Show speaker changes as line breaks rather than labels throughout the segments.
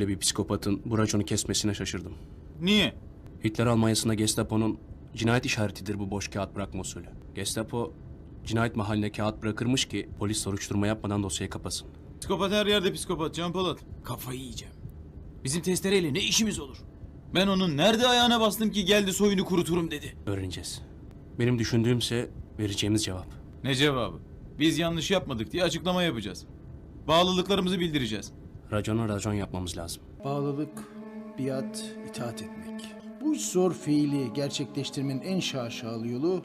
Böyle bir psikopatın bu raconu kesmesine şaşırdım.
Niye?
Hitler Almanya'sında Gestapo'nun cinayet işaretidir bu boş kağıt bırakma usulü. Gestapo cinayet mahalline kağıt bırakırmış ki polis soruşturma yapmadan dosyayı kapasın.
Psikopat her yerde psikopat Can Polat. Kafayı yiyeceğim. Bizim testereyle ne işimiz olur? Ben onun nerede ayağına bastım ki geldi soyunu kuruturum dedi.
Öğreneceğiz. Benim düşündüğümse vereceğimiz cevap.
Ne cevabı? Biz yanlış yapmadık diye açıklama yapacağız. Bağlılıklarımızı bildireceğiz.
Racona racon yapmamız lazım.
Bağlılık, biat, itaat etmek. Bu zor fiili gerçekleştirmenin en şaşalı yolu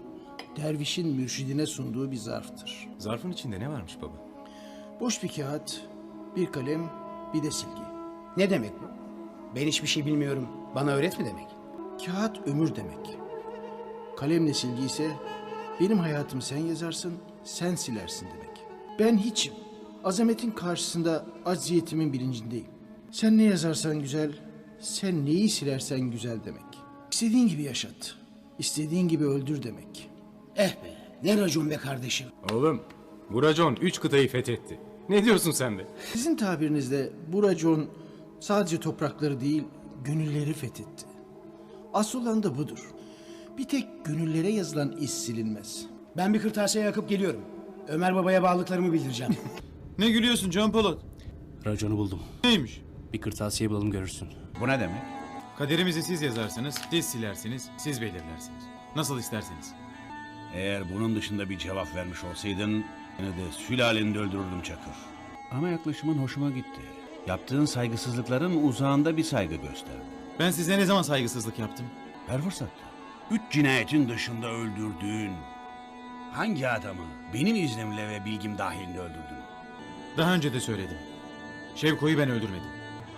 dervişin mürşidine sunduğu bir zarftır.
Zarfın içinde ne varmış baba?
Boş bir kağıt, bir kalem, bir de silgi.
Ne demek bu? Ben hiçbir şey bilmiyorum. Bana öğret mi demek?
Kağıt ömür demek. Kalemle silgi ise benim hayatımı sen yazarsın, sen silersin demek. Ben hiçim. Azametin karşısında acziyetimin bilincindeyim. Sen ne yazarsan güzel, sen neyi silersen güzel demek. İstediğin gibi yaşat, istediğin gibi öldür demek.
Eh be, ne racon be kardeşim.
Oğlum, bu racon üç kıtayı fethetti. Ne diyorsun sen de?
Sizin tabirinizde bu racon sadece toprakları değil, gönülleri fethetti. Asıl olan da budur. Bir tek gönüllere yazılan iz silinmez.
Ben bir kırtasiye yakıp geliyorum. Ömer babaya bağlılıklarımı bildireceğim.
Ne gülüyorsun Can Polat?
Raconu buldum.
Neymiş?
Bir kırtasiye bulalım görürsün.
Bu ne demek?
Kaderimizi siz yazarsınız, siz silersiniz, siz belirlersiniz. Nasıl isterseniz.
Eğer bunun dışında bir cevap vermiş olsaydın yine de sülaleni de öldürürdüm Çakır. Ama yaklaşımın hoşuma gitti. Yaptığın saygısızlıkların uzağında bir saygı gösterdi.
Ben size ne zaman saygısızlık yaptım?
Her fırsatta. Üç cinayetin dışında öldürdüğün hangi adamı benim iznimle ve bilgim dahilinde öldürdün?
Daha önce de söyledim. Şevko'yu ben öldürmedim.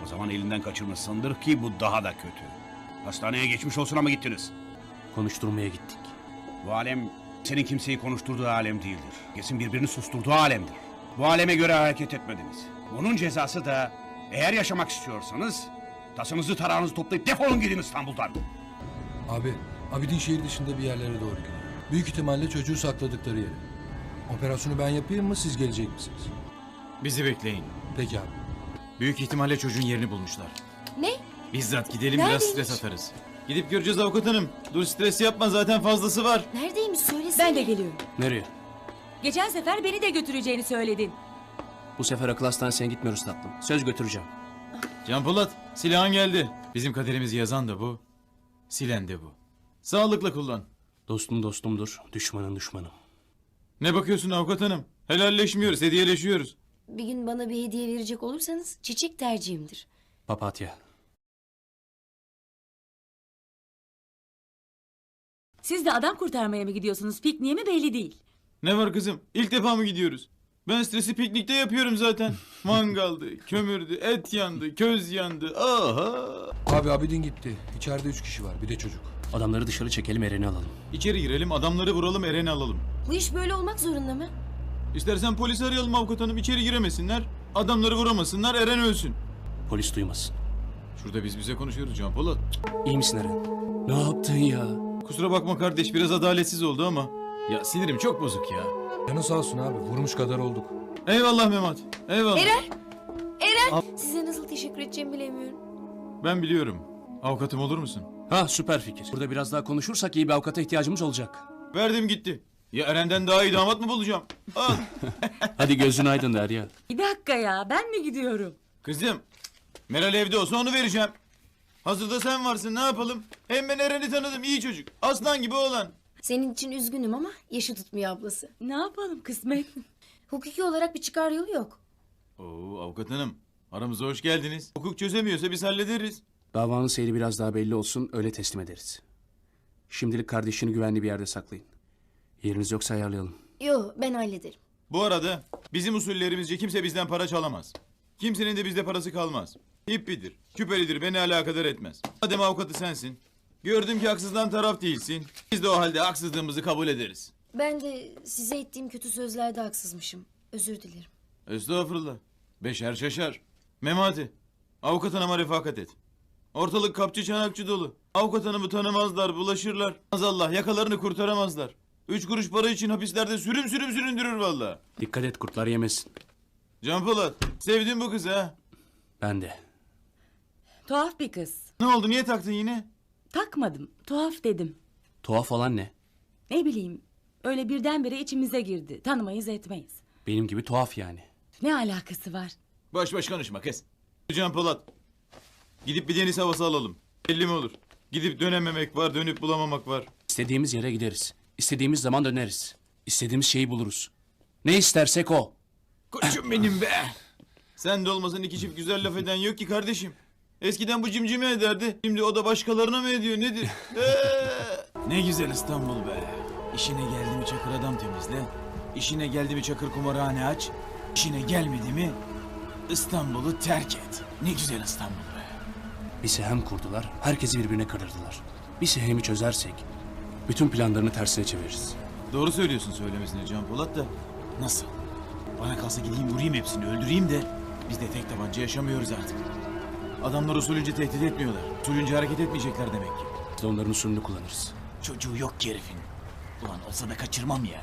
O zaman elinden kaçırmışsındır ki bu daha da kötü. Hastaneye geçmiş olsun ama gittiniz.
Konuşturmaya gittik.
Bu alem senin kimseyi konuşturduğu alem değildir. Kesin birbirini susturduğu alemdir. Bu aleme göre hareket etmediniz. Bunun cezası da eğer yaşamak istiyorsanız tasınızı tarağınızı toplayıp defolun gidin İstanbul'dan.
Abi, Abidin şehir dışında bir yerlere doğru gidiyor. Büyük ihtimalle çocuğu sakladıkları yere. Operasyonu ben yapayım mı siz gelecek misiniz?
Bizi bekleyin.
Peki abi.
Büyük ihtimalle çocuğun yerini bulmuşlar.
Ne?
Bizzat gidelim biraz
Neredeymiş?
stres atarız. Gidip göreceğiz avukat hanım. Dur stres yapma zaten fazlası var.
Neredeymiş söylesene.
Ben de geliyorum.
Nereye?
Geçen sefer beni de götüreceğini söyledin.
Bu sefer akıl hastanesine gitmiyoruz tatlım. Söz götüreceğim.
Can Polat silahın geldi. Bizim kaderimizi yazan da bu. Silen de bu. Sağlıkla kullan.
Dostum dostumdur, düşmanın düşmanım.
Ne bakıyorsun avukat hanım? Helalleşmiyoruz, hediyeleşiyoruz.
Bir gün bana bir hediye verecek olursanız çiçek tercihimdir.
Papatya.
Siz de adam kurtarmaya mı gidiyorsunuz? Pikniğe mi belli değil.
Ne var kızım? İlk defa mı gidiyoruz? Ben stresi piknikte yapıyorum zaten. Mangaldı, kömürdü, et yandı, köz yandı. Aha!
Abi Abidin gitti. İçeride üç kişi var, bir de çocuk.
Adamları dışarı çekelim Eren'i alalım.
İçeri girelim, adamları vuralım, Eren'i alalım.
Bu iş böyle olmak zorunda mı?
İstersen polis arayalım avukat hanım, içeri giremesinler. Adamları vuramasınlar, Eren ölsün.
Polis duymasın.
Şurada biz bize konuşuyoruz Can Polat.
İyi misin Eren? Ne yaptın ya?
Kusura bakma kardeş, biraz adaletsiz oldu ama. Ya sinirim çok bozuk ya.
Canı sağ olsun abi, vurmuş kadar olduk.
Eyvallah Memat, eyvallah.
Eren! Eren! Size nasıl teşekkür edeceğimi bilemiyorum.
Ben biliyorum. Avukatım olur musun?
Ha süper fikir. Burada biraz daha konuşursak iyi bir avukata ihtiyacımız olacak.
Verdim gitti. Ya Eren'den daha iyi damat mı bulacağım? Al.
Hadi gözün aydın Derya.
Bir dakika ya ben mi gidiyorum?
Kızım, Meral evde olsa onu vereceğim. Hazırda sen varsın ne yapalım? Hem ben Eren'i tanıdım iyi çocuk. Aslan gibi oğlan.
Senin için üzgünüm ama yaşı tutmuyor ablası.
Ne yapalım kısmet?
Hukuki olarak bir çıkar yolu yok.
Oo avukat hanım. Aramıza hoş geldiniz. Hukuk çözemiyorsa biz hallederiz.
Davanın seyri biraz daha belli olsun öyle teslim ederiz. Şimdilik kardeşini güvenli bir yerde saklayın. Yeriniz yoksa ayarlayalım.
Yo ben hallederim.
Bu arada bizim usullerimizce kimse bizden para çalamaz. Kimsenin de bizde parası kalmaz. İppidir, küpelidir beni alakadar etmez. Madem avukatı sensin. Gördüm ki haksızdan taraf değilsin. Biz de o halde haksızlığımızı kabul ederiz.
Ben de size ettiğim kötü sözlerde haksızmışım. Özür dilerim.
Estağfurullah. Beşer şaşar. Memati. Avukat hanıma refakat et. Ortalık kapçı çanakçı dolu. Avukat hanımı tanımazlar, bulaşırlar. Allah yakalarını kurtaramazlar. Üç kuruş para için hapislerde sürüm sürüm süründürür valla.
Dikkat et kurtlar yemesin.
Can Polat, sevdin bu kızı ha.
Ben de.
Tuhaf bir kız.
Ne oldu niye taktın yine?
Takmadım. Tuhaf dedim.
Tuhaf olan ne?
Ne bileyim. Öyle birdenbire içimize girdi. Tanımayız etmeyiz.
Benim gibi tuhaf yani.
Ne alakası var?
Baş baş konuşma kes. Can Polat. Gidip bir deniz havası alalım. Belli mi olur? Gidip dönememek var, dönüp bulamamak var.
İstediğimiz yere gideriz. İstediğimiz zaman döneriz. İstediğimiz şeyi buluruz. Ne istersek o.
Koçum benim be. Sen de olmasan iki çift güzel laf eden yok ki kardeşim. Eskiden bu cimcime ederdi. Şimdi o da başkalarına mı ediyor nedir? Ee! ne güzel İstanbul be. İşine geldi mi çakır adam temizle. İşine geldi mi çakır kumarhane aç. İşine gelmedi mi İstanbul'u terk et. Ne güzel İstanbul be.
Bir sehem kurdular, herkesi birbirine kırırdılar. Bir sehemi çözersek, bütün planlarını tersine çeviririz.
Doğru söylüyorsun söylemesine Can Polat da. Nasıl? Bana kalsa gideyim vurayım hepsini öldüreyim de biz de tek tabanca yaşamıyoruz artık. Adamlar usulünce tehdit etmiyorlar. Usulünce hareket etmeyecekler demek ki.
Biz de onların usulünü kullanırız.
Çocuğu yok ki herifin. Ulan olsa da kaçırmam ya.